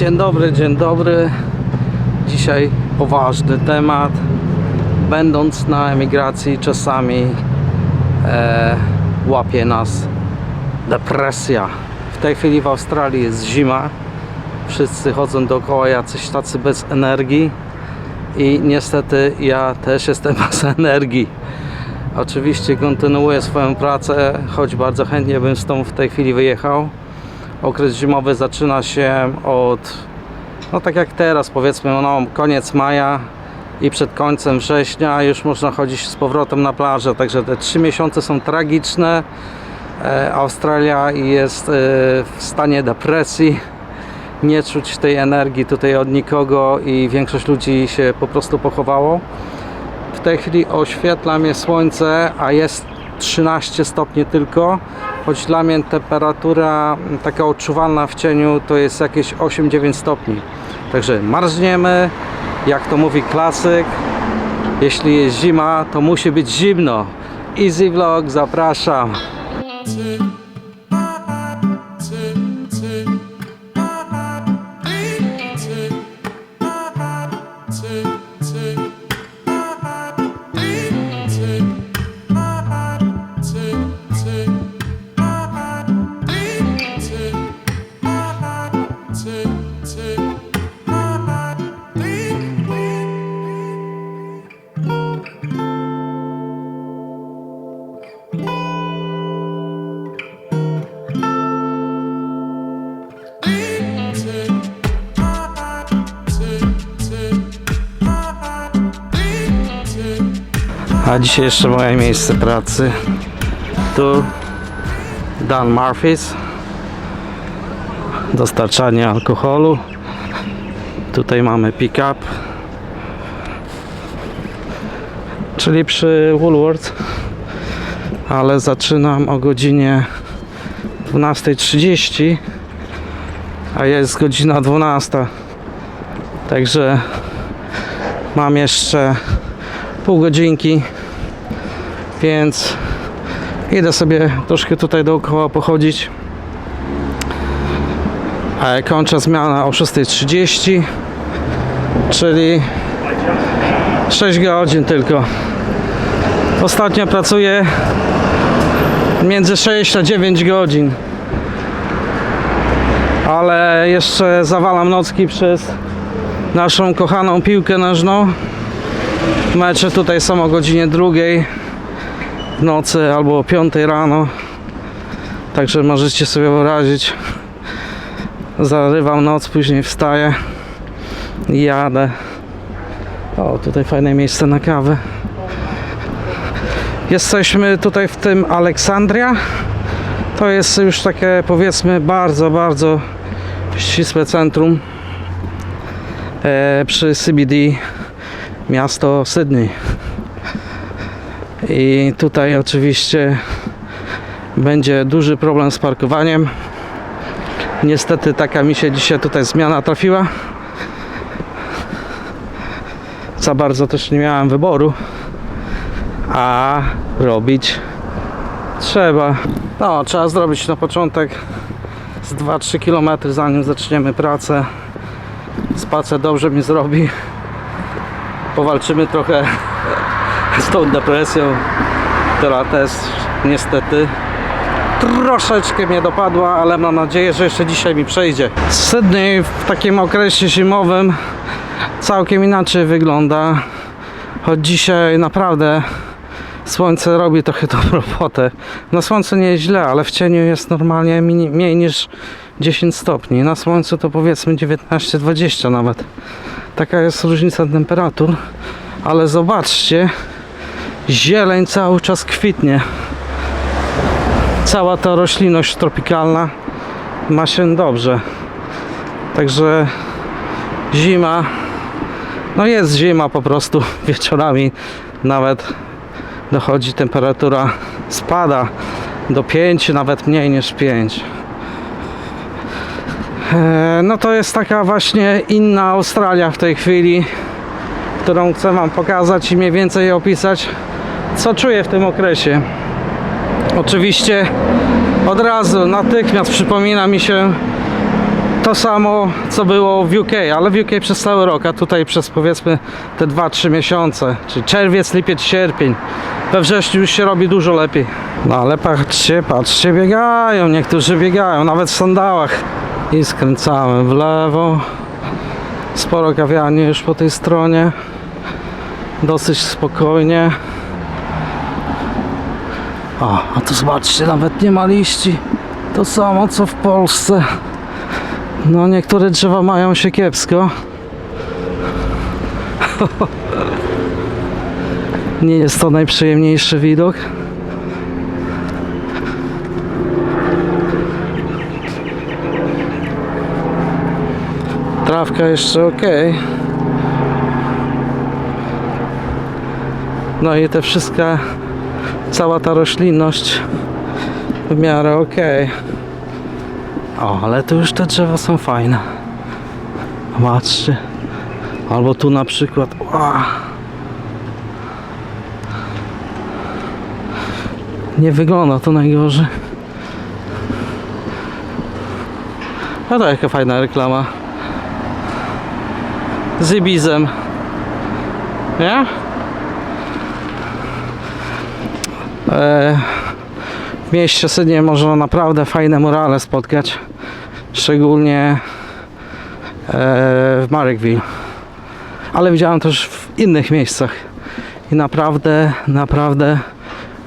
Dzień dobry, dzień dobry. Dzisiaj poważny temat. Będąc na emigracji, czasami e, łapie nas depresja. W tej chwili w Australii jest zima. Wszyscy chodzą dookoła jacyś tacy bez energii. I niestety ja też jestem bez energii. Oczywiście kontynuuję swoją pracę, choć bardzo chętnie bym stąd w tej chwili wyjechał. Okres zimowy zaczyna się od, no tak jak teraz, powiedzmy, no, koniec maja i przed końcem września już można chodzić z powrotem na plażę. Także te trzy miesiące są tragiczne. E, Australia jest e, w stanie depresji. Nie czuć tej energii tutaj od nikogo i większość ludzi się po prostu pochowało. W tej chwili oświetla mnie słońce, a jest 13 stopni tylko, choć dla mnie temperatura taka odczuwalna w cieniu to jest jakieś 8-9 stopni. Także marzniemy, jak to mówi klasyk, jeśli jest zima, to musi być zimno. Easy Vlog, zapraszam. A dzisiaj jeszcze moje miejsce pracy. Tu Dan Murphys. Dostarczanie alkoholu. Tutaj mamy pick-up. Czyli przy Woolworth. Ale zaczynam o godzinie 12.30. A jest godzina 12. Także mam jeszcze pół godzinki, więc idę sobie troszkę tutaj dookoła pochodzić. Kończę zmiana o 6.30, czyli 6 godzin tylko. Ostatnio pracuję między 6 a 9 godzin. Ale jeszcze zawalam nocki przez naszą kochaną piłkę nożną. Mecze tutaj są o godzinie drugiej nocy albo o 5 rano. Także możecie sobie wyobrazić. Zarywam noc, później wstaję i jadę. O, tutaj fajne miejsce na kawę. Jesteśmy tutaj w tym Aleksandria. To jest już takie powiedzmy bardzo, bardzo ścisłe centrum e, przy CBD miasto Sydney. I tutaj oczywiście będzie duży problem z parkowaniem. Niestety taka mi się dzisiaj tutaj zmiana trafiła. Za bardzo też nie miałem wyboru, a robić trzeba. No, trzeba zrobić na początek z 2-3 km zanim zaczniemy pracę. Spacer dobrze mi zrobi powalczymy trochę z tą depresją, która też niestety troszeczkę mnie dopadła, ale mam nadzieję, że jeszcze dzisiaj mi przejdzie. Sydney w takim okresie zimowym całkiem inaczej wygląda, choć dzisiaj naprawdę słońce robi trochę tą robotę. Na słońcu nie jest źle, ale w cieniu jest normalnie mniej niż 10 stopni. Na słońcu to powiedzmy 19-20 nawet. Taka jest różnica temperatur. Ale zobaczcie, zieleń cały czas kwitnie. Cała ta roślinność tropikalna ma się dobrze. Także zima, no jest zima po prostu wieczorami nawet dochodzi temperatura spada do 5, nawet mniej niż 5. E, No to jest taka właśnie inna Australia w tej chwili, którą chcę Wam pokazać i mniej więcej opisać, co czuję w tym okresie. Oczywiście od razu, natychmiast przypomina mi się to samo co było w UK, ale w UK przez cały rok, a tutaj przez powiedzmy te 2-3 miesiące, czyli czerwiec, lipiec, sierpień. We wrześniu już się robi dużo lepiej. No ale patrzcie, patrzcie, biegają, niektórzy biegają, nawet w sandałach. I skręcamy w lewo. Sporo kawiarni już po tej stronie. Dosyć spokojnie. O, a tu zobaczcie, nawet nie ma liści. To samo co w Polsce. No, niektóre drzewa mają się kiepsko. Nie jest to najprzyjemniejszy widok. Trawka jeszcze ok. No i te wszystkie, cała ta roślinność w miarę ok. O, ale tu już te drzewa są fajne. Patrzcie. Albo tu na przykład. Ła. Nie wygląda to najgorzej. A to jaka fajna reklama. Z Ibizem. Nie? E, w mieście Sydney można naprawdę fajne murale spotkać. Szczególnie e, w Marrickville. Ale widziałem też w innych miejscach. I naprawdę, naprawdę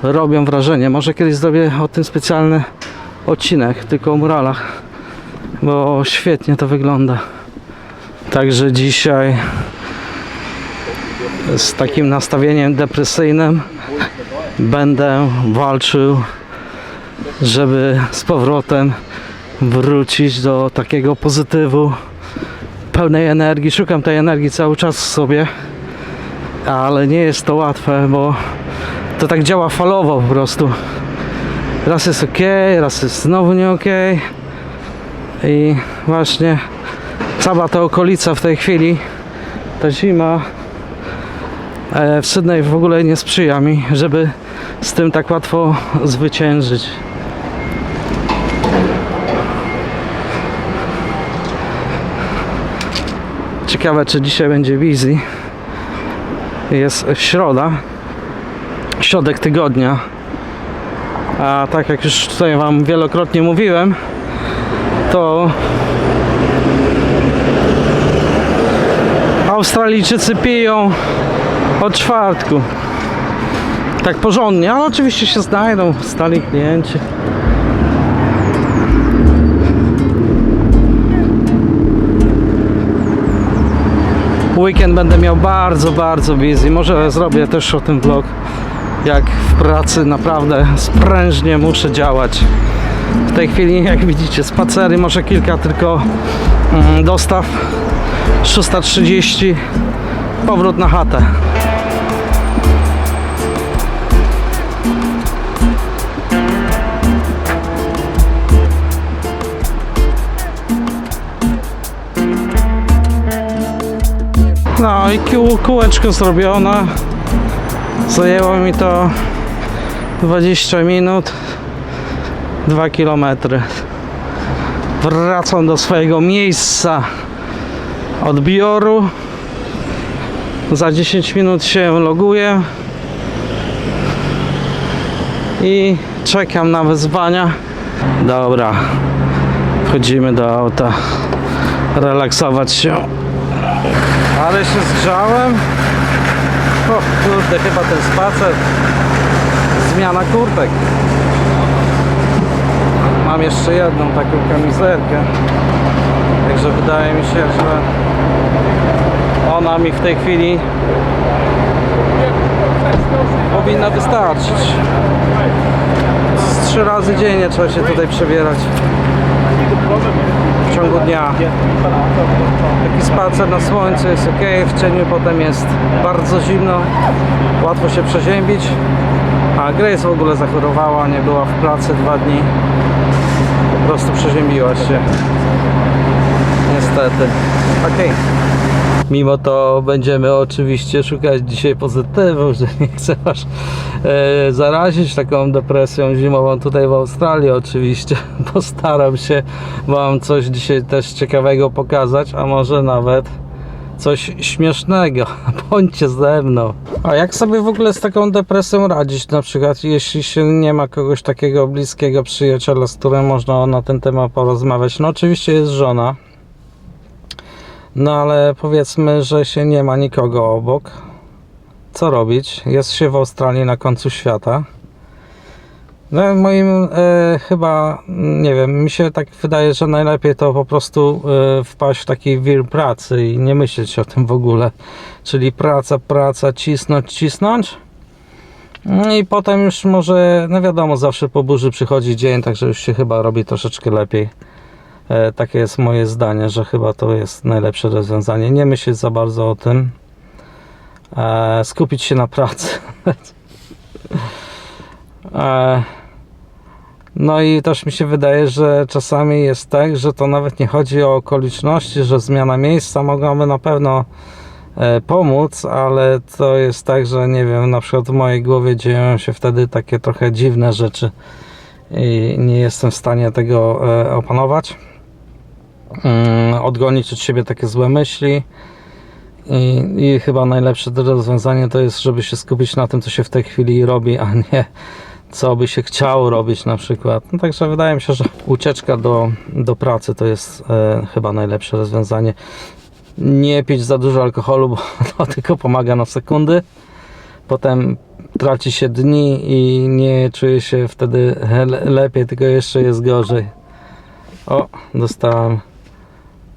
robią wrażenie. Może kiedyś zrobię o tym specjalny odcinek, tylko o muralach. Bo świetnie to wygląda. Także dzisiaj z takim nastawieniem depresyjnym będę walczył, żeby z powrotem wrócić do takiego pozytywu, pełnej energii. Szukam tej energii cały czas w sobie, ale nie jest to łatwe, bo to tak działa falowo po prostu. Raz jest ok, raz jest znowu nie ok. I właśnie cała ta okolica w tej chwili, ta zima w Sydney w ogóle nie sprzyja mi, żeby z tym tak łatwo zwyciężyć. Ciekawe, czy dzisiaj będzie busy. Jest środa, środek tygodnia. A tak jak już tutaj Wam wielokrotnie mówiłem, to Australijczycy piją od czwartku. Tak porządnie, ale oczywiście się znajdą stali klienci. Weekend będę miał bardzo, bardzo busy. Może zrobię też o tym vlog. Jak w pracy naprawdę sprężnie muszę działać. W tej chwili, jak widzicie, spacery, może kilka tylko mm, dostaw. 6.30 powrót na chatę. No i kół, kółeczko zrobione. Zajęło mi to 20 minut. 2 km. Wracam do swojego miejsca odbioru. Za 10 minut się loguję i czekam na wezwania. Dobra, wchodzimy do auta, relaksować się. Ale się zgrzałem. O kurde, chyba ten spacer. Zmiana kurtek. Mam jeszcze jedną taką kamizelkę. Także wydaje mi się, że ona mi w tej chwili powinna wystarczyć. Z trzy razy dziennie trzeba się tutaj przebierać w ciągu dnia. Taki spacer na słońcu jest ok, w cieniu potem jest bardzo zimno, łatwo się przeziębić. A Grace w ogóle zachorowała, nie była w pracy dwa dni. Po prostu przeziębiła się. Niestety. Ok. Mimo to będziemy oczywiście szukać dzisiaj pozytywów, że nie chcę Was e, zarazić taką depresją zimową tutaj w Australii oczywiście. Postaram się Wam coś dzisiaj też ciekawego pokazać, a może nawet coś śmiesznego. Bądźcie ze mną. A jak sobie w ogóle z taką depresją radzić? Na przykład, jeśli się nie ma kogoś takiego bliskiego przyjaciela, z którym można na ten temat porozmawiać. No, oczywiście jest żona. No, ale powiedzmy, że się nie ma nikogo obok. Co robić? Jest się w Australii na końcu świata. No, moim e, chyba, nie wiem, mi się tak wydaje, że najlepiej to po prostu e, wpaść w taki wir pracy i nie myśleć o tym w ogóle. Czyli praca, praca, cisnąć, cisnąć. No I potem już może, no wiadomo, zawsze po burzy przychodzi dzień, także już się chyba robi troszeczkę lepiej. E, takie jest moje zdanie, że chyba to jest najlepsze rozwiązanie. Nie myśleć za bardzo o tym. E, skupić się na pracy. e, no i też mi się wydaje, że czasami jest tak, że to nawet nie chodzi o okoliczności, że zmiana miejsca mogłaby na pewno pomóc, ale to jest tak, że nie wiem, na przykład w mojej głowie dzieją się wtedy takie trochę dziwne rzeczy i nie jestem w stanie tego opanować. Mm, odgonić od siebie takie złe myśli. I, I chyba najlepsze rozwiązanie to jest, żeby się skupić na tym, co się w tej chwili robi, a nie co by się chciało robić na przykład. No, także wydaje mi się, że ucieczka do, do pracy to jest e, chyba najlepsze rozwiązanie. Nie pić za dużo alkoholu, bo to tylko pomaga na sekundy. Potem traci się dni i nie czuje się wtedy le- lepiej, tylko jeszcze jest gorzej. O, dostałem,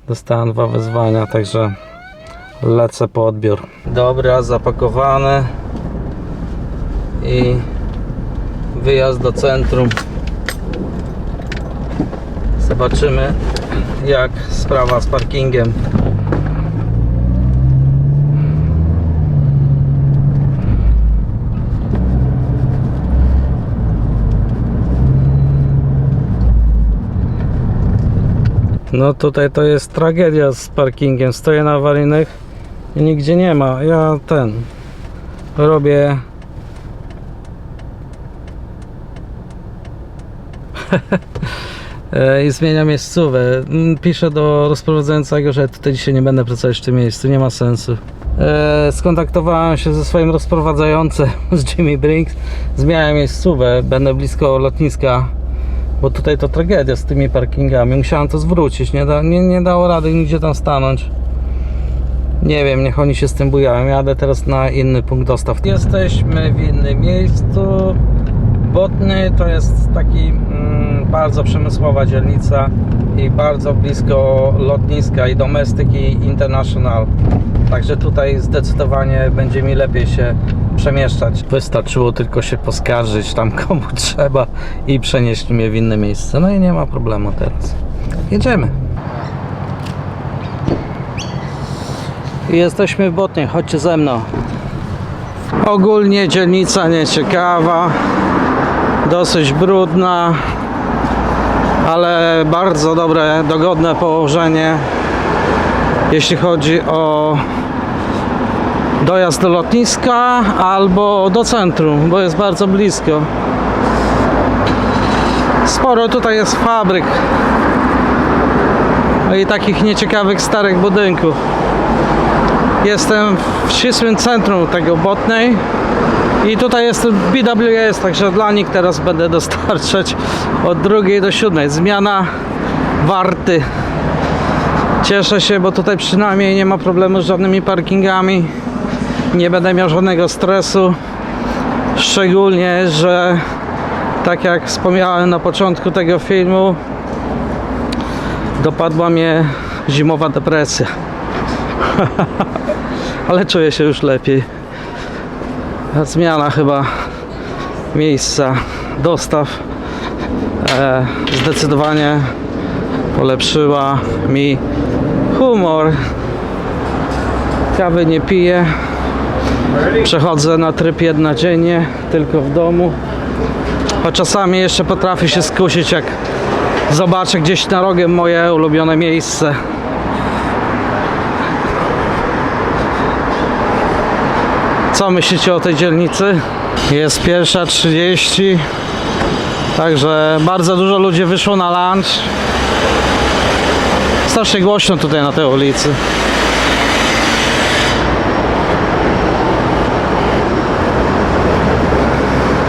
dostałem dwa wezwania, także lecę po odbiór. Dobra, zapakowane i wyjazd do centrum. Zobaczymy jak sprawa z parkingiem. No tutaj to jest tragedia z parkingiem. Stoję na awaryjnych i nigdzie nie ma. Ja ten robię E, i zmienia miejscówę. Mm, Piszę do rozprowadzającego, że tutaj dzisiaj nie będę pracować w tym miejscu, nie ma sensu. E, skontaktowałem się ze swoim rozprowadzającym z Jimmy Brinks, zmieniałem miejscówę, będę blisko lotniska, bo tutaj to tragedia z tymi parkingami. Musiałem to zwrócić, nie, da, nie, nie dało rady nigdzie tam stanąć. Nie wiem, niech oni się z tym bujają. Jadę teraz na inny punkt dostaw. Jesteśmy w innym miejscu. Botny to jest taki mm, bardzo przemysłowa dzielnica i bardzo blisko lotniska i domestyki International. Także tutaj zdecydowanie będzie mi lepiej się przemieszczać. Wystarczyło tylko się poskarżyć tam komu trzeba i przenieśli mnie w inne miejsce. No i nie ma problemu teraz. Jedziemy. I Jesteśmy w Botnie, chodźcie ze mną. Ogólnie dzielnica nieciekawa, dosyć brudna, ale bardzo dobre, dogodne położenie, jeśli chodzi o dojazd do lotniska albo do centrum, bo jest bardzo blisko. Sporo tutaj jest fabryk i takich nieciekawych starych budynków. Jestem w ścisłym centrum tego Botnej i tutaj jest BWS, także dla nich teraz będę dostarczać od drugiej do siódmej. Zmiana warty. Cieszę się, bo tutaj przynajmniej nie ma problemu z żadnymi parkingami. Nie będę miał żadnego stresu. Szczególnie, że tak jak wspomniałem na początku tego filmu, dopadła mnie zimowa depresja. Ale czuję się już lepiej. Zmiana chyba miejsca dostaw e, zdecydowanie polepszyła mi humor. Kawy nie piję. Przechodzę na tryb jedna tylko w domu. A czasami jeszcze potrafię się skusić, jak zobaczę gdzieś na rogiem moje ulubione miejsce. Co myślicie o tej dzielnicy? Jest pierwsza 30. Także bardzo dużo ludzi wyszło na lunch. Strasznie głośno tutaj na tej ulicy.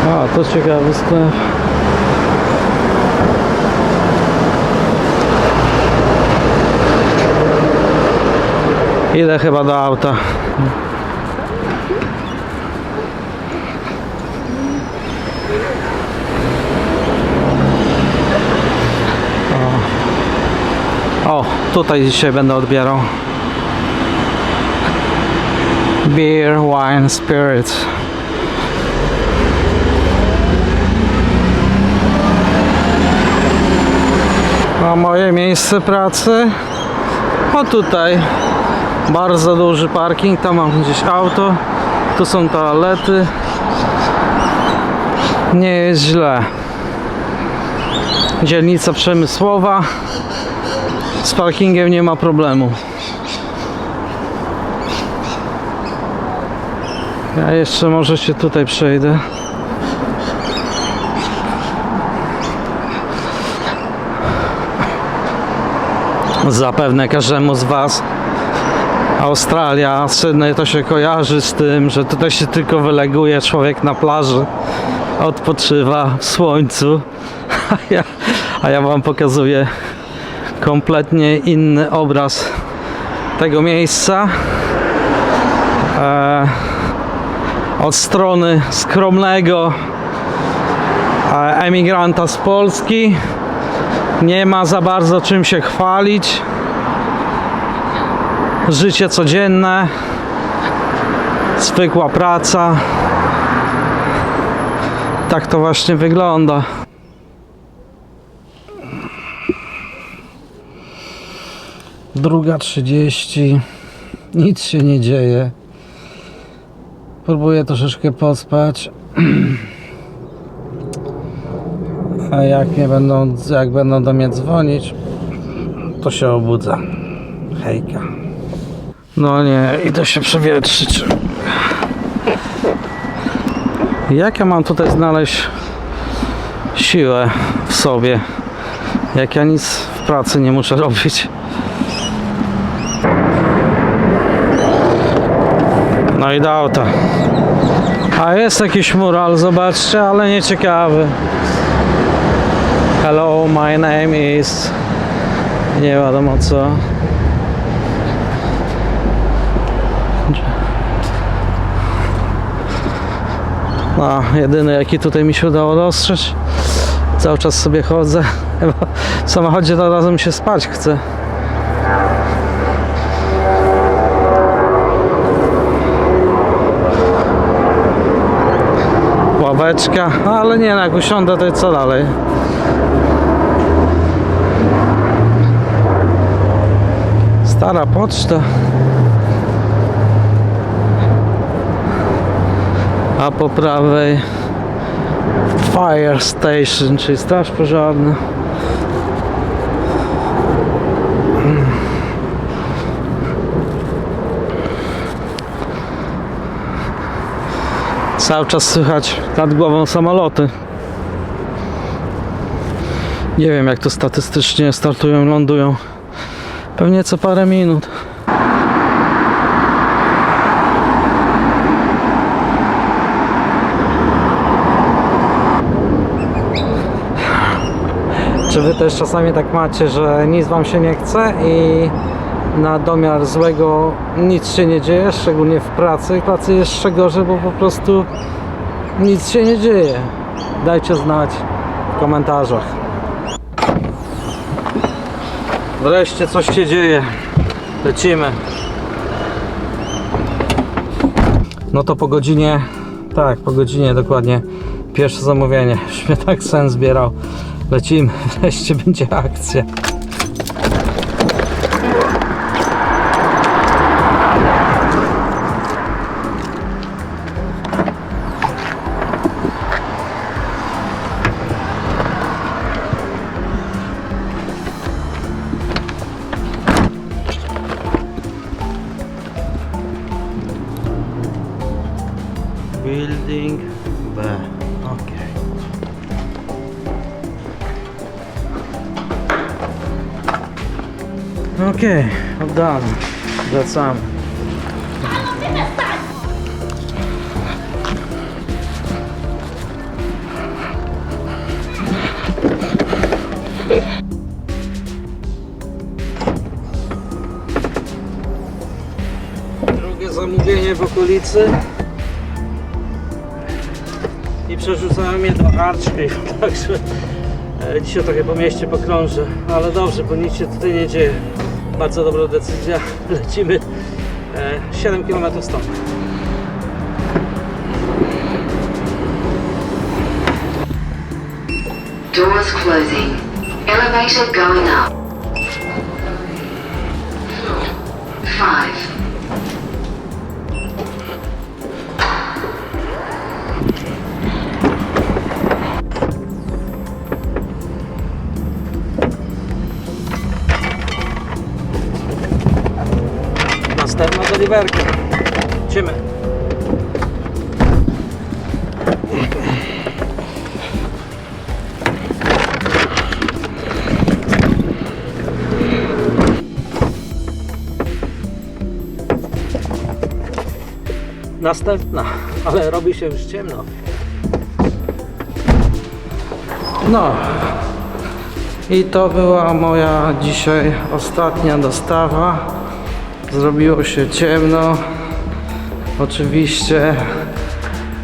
A, to ciekawy sklep. Idę chyba do auta. O, tutaj dzisiaj będę odbierał. Beer, wine, spirits. A moje miejsce pracy? O tutaj. Bardzo duży parking, tam mam gdzieś auto. Tu są toalety. Nie jest źle. Dzielnica przemysłowa. Z parkingiem nie ma problemu. Ja jeszcze może się tutaj przejdę. Zapewne każdemu z Was Australia, Sydney to się kojarzy z tym, że tutaj się tylko wyleguje człowiek na plaży, odpoczywa w słońcu, a ja, a ja Wam pokazuję kompletnie inny obraz tego miejsca. E, od strony skromnego e, emigranta z Polski nie ma za bardzo czym się chwalić. Życie codzienne, zwykła praca. Tak to właśnie wygląda. Druga trzydzieści. Nic się nie dzieje. Próbuję troszeczkę pospać. A jak mnie będą, jak będą do mnie dzwonić, to się obudzę. Hejka. No nie, idę się przewietrzyć. Jak ja mam tutaj znaleźć siłę w sobie? Jak ja nic w pracy nie muszę robić. No i do. A jest jakiś mural, zobaczcie, ale nie ciekawy. Hello, my name is. Nie wiadomo co. No, jedyny jaki tutaj mi się udało dostrzec. Cały czas sobie chodzę. W samochodzie to razem się spać chce. Ale nie, no, jak usiądę to co dalej? Stara poczta. A po prawej Fire Station, czyli straż pożarna. Cały czas słychać nad głową samoloty. Nie wiem jak to statystycznie startują, lądują. Pewnie co parę minut. Czy wy też czasami tak macie, że nic wam się nie chce i na domiar złego nic się nie dzieje, szczególnie w pracy. W pracy jeszcze gorzej, bo po prostu nic się nie dzieje. Dajcie znać w komentarzach. Wreszcie coś się dzieje. Lecimy. No to po godzinie, tak, po godzinie dokładnie pierwsze zamówienie. Już mnie tak sen zbierał. Lecimy, wreszcie będzie akcja. Okay, I'm done. Wracamy. Drugie zamówienie w okolicy. I przerzucałem je do Archcliff, także e, dzisiaj trochę po mieście pokrążę, ale dobrze, bo nic się tutaj nie dzieje. Bardzo dobra decyzja, lecimy e, 7 km stąd. Doors closing. Elevator going up. Five. Następna deliverka. Idziemy. Następna, ale robi się już ciemno. No, i to była moja dzisiaj ostatnia dostawa. Zrobiło się ciemno. Oczywiście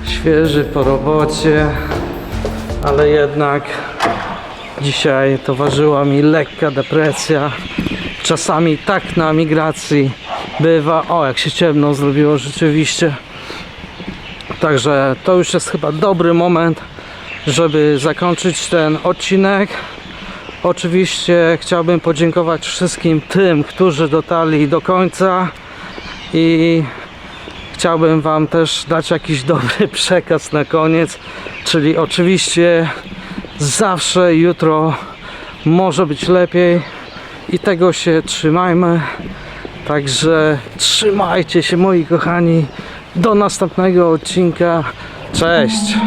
świeży po robocie, ale jednak dzisiaj towarzyszyła mi lekka depresja. Czasami tak na migracji bywa. O, jak się ciemno zrobiło rzeczywiście. Także to już jest chyba dobry moment, żeby zakończyć ten odcinek. Oczywiście chciałbym podziękować wszystkim tym, którzy dotarli do końca i chciałbym Wam też dać jakiś dobry przekaz na koniec, czyli oczywiście zawsze jutro może być lepiej i tego się trzymajmy. Także trzymajcie się moi kochani. Do następnego odcinka. Cześć!